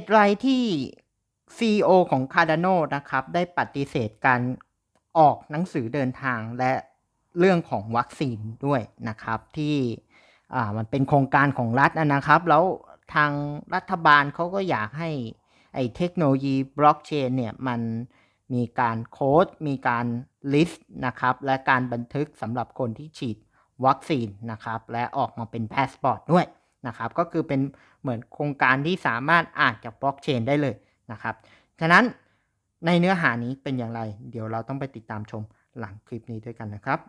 ตุไรที่ CEO ของ Cardano นะครับ ได้ปฏิเสธการออกหนังสือเดินทางและเรื่องของวัคซีนด้วยนะครับ ที่มันเป็นโครงการของรัฐนะนะครับ แล้วทางรัฐบาลเขาก็อยากให้ไอ้เทคโนโลยีบล็อกเชนเนี่ย มันมีการโค้ด มีการลิสต์นะครับ และการบันทึกสำหรับคนที่ฉีดวัคซีนนะครับ และออกมาเป็นพาสปอร์ตด้วย นะครับก็คือเป็นเหมือนโครงการที่สามารถอ่านจากบล็อกเชนได้เลยนะครับฉะนั้นในเนื้อหานี้เป็นอย่างไร เดี๋ยวเราต้องไปติดตามชมหลังคลิปนี้ด้วยกันนะครับ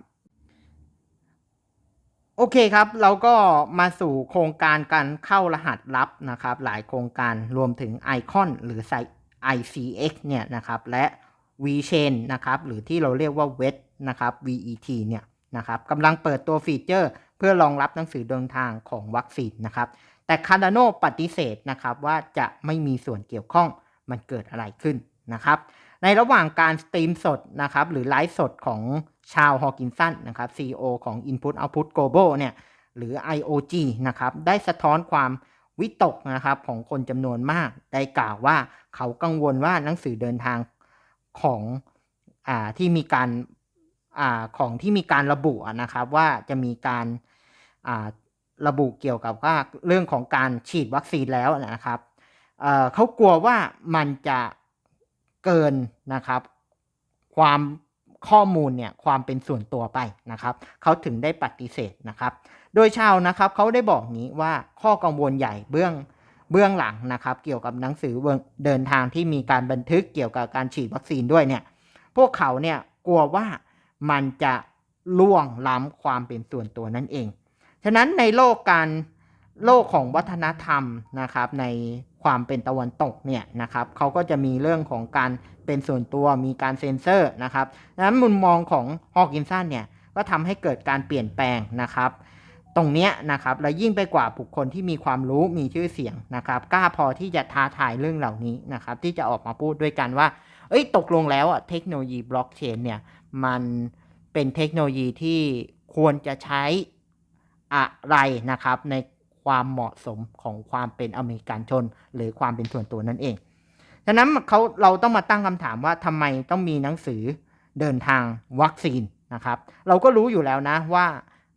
โอเคครับ เราก็มาสู่โครงการการเข้ารหัสลับนะครับ หลายโครงการรวมถึงไอคอนหรือ ICX เนี่ยนะครับและ VChain นะครับหรือที่เราเรียกว่า WET นะครับ VET เนี่ยนะครับกำลังเปิดตัวฟีเจอร์ เพื่อรองรับหนังสือเดินทางของวัคซีนนะครับ แต่ Cardano ปฏิเสธนะครับว่าจะไม่มีส่วนเกี่ยวข้องมันเกิดอะไรขึ้นนะครับ ในระหว่างการสตรีมสดนะครับหรือไลฟ์สดของชาวฮอกินสันนะครับ CEO ของ Input Output Global เนี่ยหรือ IOG นะครับได้สะท้อนความวิตกนะครับของคนจำนวนมากได้กล่าวว่าเขากังวลว่าหนังสือเดินทางของอที่มีการอของที่มีการระบุนะครับว่าจะมีการ ระบุเกี่ยวกับว่าเรื่องของการฉีดวัคซีนแล้วนะครับเเขากลัวว่ามันจะเกินนะครับ ความข้อมูลเนี่ยความเป็นส่วนตัวไปนะครับเขาถึงได้ปฏิเสธนะครับ โดยชาวนะครับเขาได้บอกนี้ว่าข้อกังวลใหญ่เบื้องเบื้องหลังนะครับ เกี่ยวกับหนังสือเดินทางที่มีการบันทึกเกี่ยวกับการฉีดวัคซีนด้วยเนี่ย พวกเขาเนี่ยกลัวว่ามันจะล่วงล้ำความเป็นส่วนตัวนั่นเอง ฉะนั้นในโลกการโลกของวัฒนธรรมนะครับในความเป็นตะวันตกเนี่ยนะครับเขาก็จะมีเรื่องของการเป็นส่วนตัวมีการเซ็นเซอร์นะครับดังนั้นมุมมองของฮอกินสันเนี่ยก็ทำให้เกิดการเปลี่ยนแปลงนะครับ ตรงเนี้ยนะครับและยิ่งไปกว่าบุคคลที่มีความรู้มีชื่อเสียงนะครับกล้าพอที่จะท้าทายเรื่องเหล่านี้นะครับที่จะออกมาพูดด้วยกันว่า เอ้ยตกลงแล้วอะเทคโนโลยีบล็อกเชนเนี่ยมันเป็นเทคโนโลยีที่ควรจะใช้ อะไรนะครับ ในความเหมาะสมของความเป็นอเมริกันชน หรือความเป็นส่วนตัวนั่นเองฉะนั้นเขาเราต้องมาตั้งคำถามว่าทำไมต้องมีหนังสือเดินทางวัคซีนนะครับ เราก็รู้อยู่แล้วนะว่า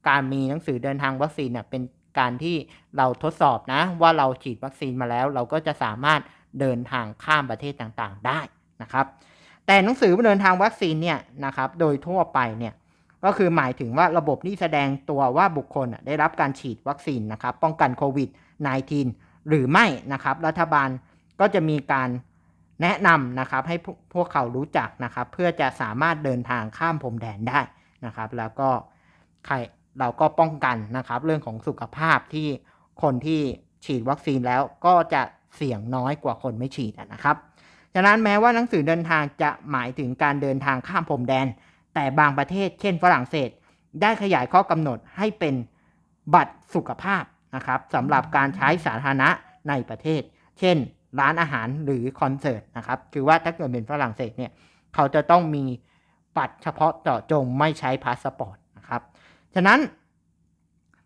การมีหนังสือเดินทางวัคซีนเนี่ยเป็นการที่เราทดสอบนะ ว่าเราฉีดวัคซีนมาแล้ว เราก็จะสามารถเดินทางข้ามประเทศต่างๆได้นะครับ แต่หนังสือเดินทางวัคซีนเนี่ยนะครับโดยทั่วไปเนี่ย ก็คือหมายถึงว่าระบบนี้แสดงตัวว่าบุคคลได้รับการฉีดวัคซีนนะครับป้องกันโควิด -19 หรือไม่นะครับ รัฐบาลก็จะมีการแนะนำนะครับให้พวกเขารู้จักนะครับ เพื่อจะสามารถเดินทางข้ามพรมแดนได้นะครับ แล้วก็ใครเราก็ป้องกันนะครับ เรื่องของสุขภาพที่คนที่ฉีดวัคซีนแล้วก็จะเสี่ยงน้อยกว่าคนไม่ฉีดนะครับฉะนั้นแม้ว่าหนังสือเดินทางจะหมายถึงการเดินทางข้ามพรมแดน แต่บางประเทศเช่นฝรั่งเศส ได้ขยายข้อกำหนดให้เป็นบัตรสุขภาพนะครับสำหรับการใช้สาธารณะในประเทศ เช่น ร้านอาหารหรือคอนเสิร์ตนะครับคือว่าถ้าเกิดเป็นฝรั่งเศสเนี่ยเขาจะต้องมีบัตรเฉพาะเจาะจงไม่ใช้พาสปอร์ตนะครับฉะนั้น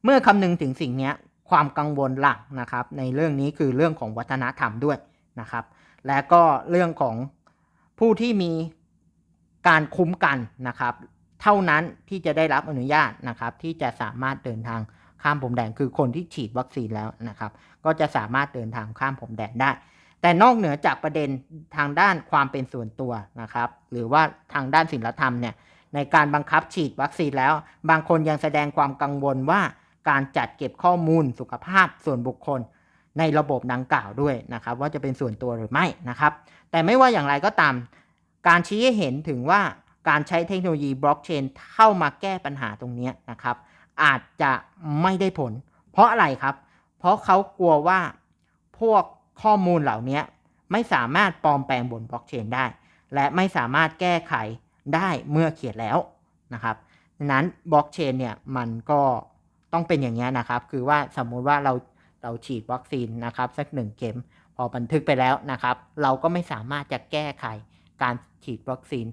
เมื่อคำนึงถึงสิ่งนี้ความกังวลหลักนะครับ ในเรื่องนี้คือเรื่องของวัฒนธรรมด้วยนะครับ และก็เรื่องของผู้ที่มี การคุ้มกันนะครับ เท่านั้นที่จะได้รับอนุญาตนะครับ ที่จะสามารถเดินทางข้ามพรมแดนคือคนที่ฉีดวัคซีนแล้วนะครับ ก็จะสามารถเดินทางข้ามพรมแดนได้ แต่นอกเหนือจากประเด็นทางด้านความเป็นส่วนตัวนะครับ หรือว่าทางด้านศีลธรรมเนี่ยในการบังคับฉีดวัคซีนแล้ว บางคนยังแสดงความกังวลว่าการจัดเก็บข้อมูลสุขภาพส่วนบุคคล ในระบบดังกล่าวด้วยนะครับ ว่าจะเป็นส่วนตัวหรือไม่นะครับ แต่ไม่ว่าอย่างไรก็ตาม การชี้ให้เห็นถึงว่าการใช้เทคโนโลยีบล็อกเชนเข้ามาแก้ปัญหาตรงนี้นะครับ อาจจะไม่ได้ผล เพราะอะไรครับ เพราะเขากลัวว่าพวกข้อมูลเหล่านี้ไม่สามารถปลอมแปลงบนบล็อกเชนได้ และไม่สามารถแก้ไขได้เมื่อเขียนแล้วนะครับดังนั้นบล็อกเชนเนี่ยมันก็ต้องเป็นอย่างนี้นะครับ คือว่าสมมุติว่าเราเราฉีดวัคซีนนะครับสักหนึ่งเข็มพอบันทึกไปแล้วนะครับ เราก็ไม่สามารถจะแก้ไข การฉีดวัคซีน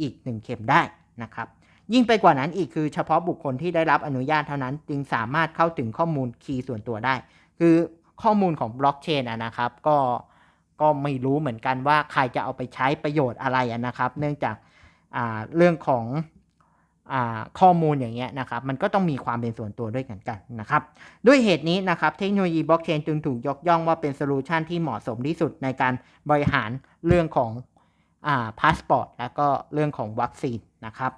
อีก 1 เข็มได้นะครับ ยิ่งไปกว่านั้นอีกคือเฉพาะบุคคลที่ได้รับอนุญาตเท่านั้น จึงสามารถเข้าถึงข้อมูลคีย์ส่วนตัวได้ คือข้อมูลของบล็อกเชนนะครับ ก็ก็ไม่รู้เหมือนกันว่าใครจะเอาไปใช้ประโยชน์อะไรนะครับ เนื่องจากาเรื่องของข้อมูลอย่างเงี้ยนะครับ มันก็ต้องมีความเป็นส่วนตัวด้วยกันกันนะครับ ด้วยเหตุนี้นะครับ เทคโนโลยีบล็อกเชนจึงถูกยกย่องว่าเป็นโซลูชันที่เหมาะสมที่สุดในการบริหารเรื่องของ พาสปอร์ตแล้วก็เรื่องของวัคซีนนะครับ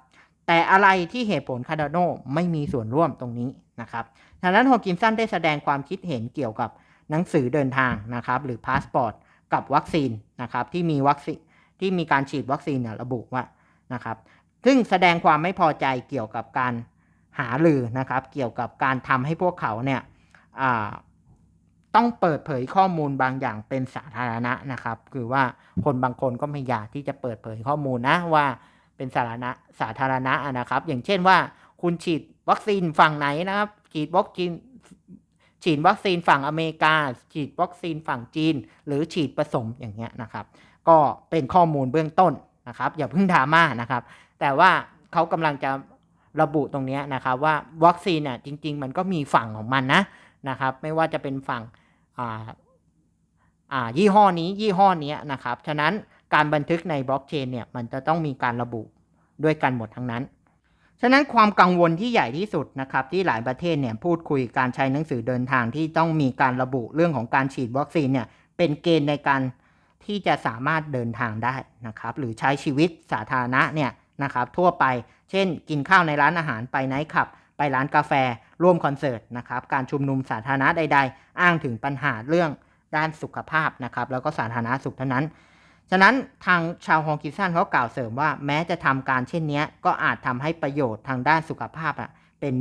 แต่อะไรที่เหตุผลคาร์ดโนไม่มีส่วนร่วมตรงนี้นะครับทางนั้นฮอกินสันได้แสดงความคิดเห็นเกี่ยวกับหนังสือเดินทางนะครับหรือพาสปอร์ตกับวัคซีนนะครับที่มีวัคซีนที่มีการฉีดวัคซีนเนี่ยระบุว่านะครับซึ่งแสดงความไม่พอใจเกี่ยวกับการหาลือนะครับ เกี่ยวกับการทำให้พวกเขาเนี่ยอ่า ต้องเปิดเผยข้อมูลบางอย่างเป็นสาธารณะนะครับ คือว่าคนบางคนก็ไม่อยากที่จะเปิดเผยข้อมูลนะว่าเป็นสาธารณะสาธารณะนะครับ อย่างเช่นว่าคุณฉีดวัคซีนฝั่งไหนนะครับ ฉีดวัคซีนฉีดวัคซีนฝั่งอเมริกา ฉีดวัคซีนฝั่งจีน หรือฉีดผสมอย่างเงี้ยนะครับ ก็เป็นข้อมูลเบื้องต้นนะครับ อย่าเพิ่งดราม่านะครับ แต่ว่าเขากำลังจะระบุตรงนี้นะครับว่าวัคซีนเนี่ยจริง ๆ มันก็มีฝั่งของมันนะนะครับ ไม่ว่าจะเป็นฝั่ง ยี่ห้อนี้ยี่ห้อนี้นะครับ ฉะนั้นการบันทึกในบล็อกเชนเนี่ยมันจะต้องมีการระบุด้วยกันหมดทั้งนั้น ฉะนั้นความกังวลที่ใหญ่ที่สุดนะครับที่หลายประเทศเนี่ยพูดคุยการใช้หนังสือเดินทางที่ต้องมีการระบุเรื่องของการฉีดวัคซีนเนี่ยเป็นเกณฑ์ในการที่จะสามารถเดินทางได้นะครับ หรือใช้ชีวิตสาธารณะเนี่ยนะครับทั่วไป เช่น กินข้าวในร้านอาหารไปไนท์คลับ ไปร้านกาแฟ ร่วมคอนเสิร์ตนะครับ การชุมนุมสาธารณะใด ๆ อ้างถึงปัญหาเรื่องด้านสุขภาพนะครับ แล้วก็สาธารณสุขเท่านั้น ฉะนั้นทางชาวฮองกิสันเขากล่าวเสริมว่าแม้จะทำการเช่นนี้ก็อาจทำให้ประโยชน์ทางด้านสุขภาพอะเป็น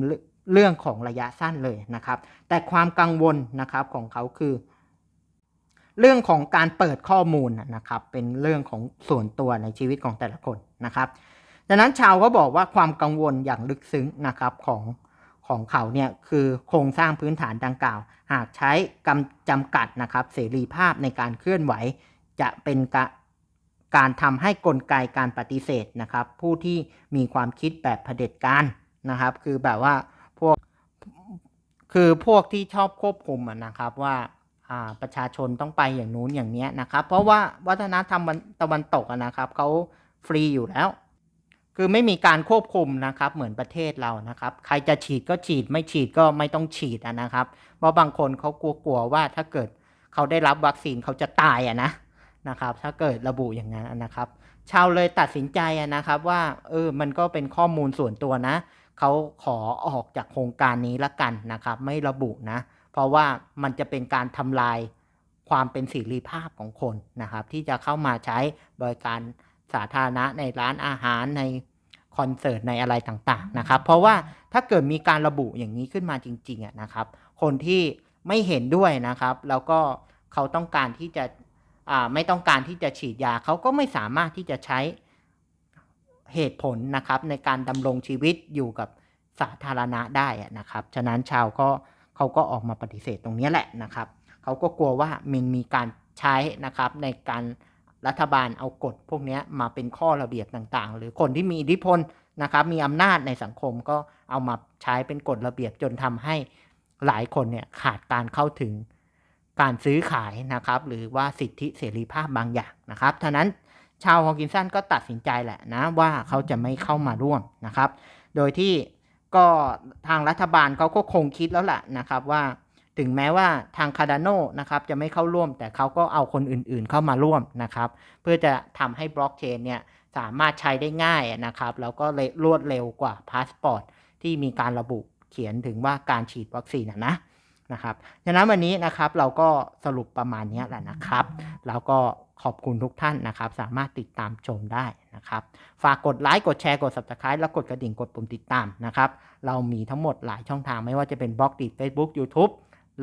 เรื่องของระยะสั้นเลยนะครับ แต่ความกังวลนะครับของเขาคือ เรื่องของการเปิดข้อมูลนะครับ เป็นเรื่องของส่วนตัวในชีวิตของแต่ละคนนะครับ ดังนั้นชาวก็บอกว่าความกังวลอย่างลึกซึ้งนะครับของของเขาเนี่ยคือโครงสร้างพื้นฐานดังกล่าว หากใช้กำจำกัดนะครับเสรีภาพในการเคลื่อนไหว จะเป็นกการทำให้กลไกการปฏิเสธนะครับ ผู้ที่มีความคิดแบบเผด็จการนะครับ คือแบบว่าพวกคือพวกที่ชอบควบคุมนะครับว่าประชาชนต้องไปอย่างนู้นอย่างนี้นะครับ เพราะว่าวัฒนธรรมตะวันตกนะครับเขาฟรีอยู่แล้ว คือไม่มีการควบคุมนะครับ เหมือนประเทศเรานะครับ ใครจะฉีดก็ฉีดไม่ฉีดก็ไม่ต้องฉีดนะครับ เพราะบางคนเขากลัวๆว่าถ้าเกิดเขาได้รับวัคซีนเขาจะตายอะนะนะครับ ถ้าเกิดระบุอย่างนั้นนะครับ ชาวเลยตัดสินใจอะนะครับว่าเออมันก็เป็นข้อมูลส่วนตัวนะ เขาขอออกจากโครงการนี้ละกันนะครับ ไม่ระบุนะ เพราะว่ามันจะเป็นการทำลายความเป็นสิริภาพของคนนะครับ ที่จะเข้ามาใช้บริการ สาธารณะในร้านอาหารในคอนเสิร์ตในอะไรต่างๆนะครับ เพราะว่าถ้าเกิดมีการระบุอย่างนี้ขึ้นมาจริงๆนะครับ คนที่ไม่เห็นด้วยนะครับ แล้วก็เขาต้องการที่จะไม่ต้องการที่จะฉีดยาเขาก็ไม่สามารถที่จะใช้เหตุผลนะครับ ในการดำรงชีวิตอยู่กับสาธารณะได้นะครับ ฉะนั้นชาวก็เขาก็ออกมาปฏิเสธตรงนี้แหละนะครับ เขาก็กลัวว่ามันมีการใช้นะครับในการ รัฐบาลเอากฎพวกนี้มาเป็นข้อระเบียบต่างๆ หรือคนที่มีอิทธิพลนะครับมีอำนาจในสังคมก็เอามาใช้เป็นกฎระเบียบจนทำให้หลายคนเนี่ยขาดการเข้าถึงการซื้อขายนะครับ หรือว่าสิทธิเสรีภาพบางอย่างนะครับฉะนั้นชาวฮอกินสันก็ตัดสินใจแหละนะว่าเขาจะไม่เข้ามาร่วมนะครับ โดยที่ก็ทางรัฐบาลเขาก็คงคิดแล้วแหละนะครับว่า ถึงแม้ว่าทางคาร์ดานโนนะครับจะไม่เข้าร่วม แต่เขาก็เอาคนอื่นๆเข้ามาร่วมนะครับ เพื่อจะทำให้บล็อกเชนเนี่ยสามารถใช้ได้ง่ายนะครับ แล้วก็รวดเร็วกว่าพาสปอร์ตที่มีการระบุเขียนถึงว่าการฉีดวัคซีนนะนะครับฉะนั้นวันนี้นะครับเราก็สรุปประมาณนี้แหละนะครับ แล้วก็ขอบคุณทุกท่านนะครับ สามารถติดตามชมได้นะครับ ฝากกดไลค์กดแชร์กด subscribe แล้วกดกระดิ่งกดปุ่มติดตามนะครับ เรามีทั้งหมดหลายช่องทางไม่ว่าจะเป็นบล็อกดิเฟซ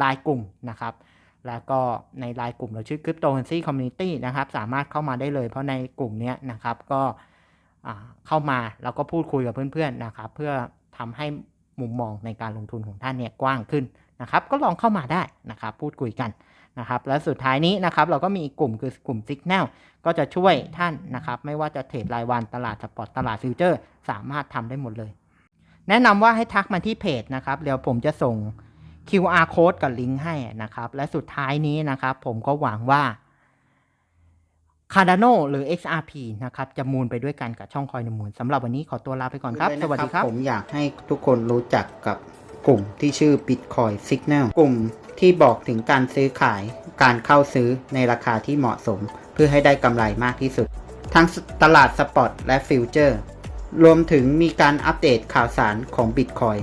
บุ๊กยูทูบไลน์กลุ่มนะครับ แล้วก็ในไลน์กลุ่มเราชื่อ Cryptocurrency Community นะครับ สามารถเข้ามาได้เลย เพราะในกลุ่มนี้นะครับก็เข้ามาแล้วก็พูดคุยกับเพื่อนๆนะครับ เพื่อทำให้มุมมองในการลงทุนของท่านเนี่ยกว้างขึ้นนะครับ ก็ลองเข้ามาได้นะครับ พูดคุยกันนะครับ และสุดท้ายนี้นะครับ เราก็มีกลุ่มคือกลุ่ม Signal ก็จะช่วยท่านนะครับ ไม่ว่าจะเทรดรายวันตลาดสปอร์ตตลาดฟิวเจอร์ สามารถทำได้หมดเลย แนะนำว่าให้ทักมาที่เพจนะครับ เดี๋ยวผมจะส่ง QR code กับลิงก์ให้นะครับ และสุดท้ายนี้นะครับผมก็หวังว่า Cardano หรือ XRP นะครับ จะมูลไปด้วยกันกับช่องคอยในมูลสำหรับวันนี้ขอตัวลาไปก่อนครับ สวัสดีครับ ผมอยากให้ทุกคนรู้จักกับกลุ่มที่ชื่อ Bitcoin Signal กลุ่มที่บอกถึงการซื้อขาย การเข้าซื้อในราคาที่เหมาะสม เพื่อให้ได้กำไรมากที่สุด ทั้งตลาดสปอตและฟิวเจอร์ รวมถึงมีการอัปเดตข่าวสารของ Bitcoin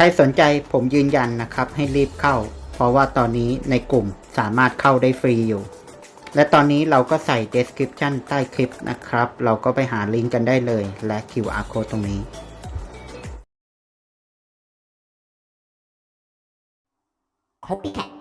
ใครสนใจผมยืนยันนะครับ ให้รีบเข้า เพราะว่าตอนนี้ในกลุ่มสามารถเข้าได้ฟรีอยู่ และตอนนี้เราก็ใส่ description ใต้คลิปนะครับ เราก็ไปหาลิงก์กันได้เลย และ QR code ตรงนี้ Copycat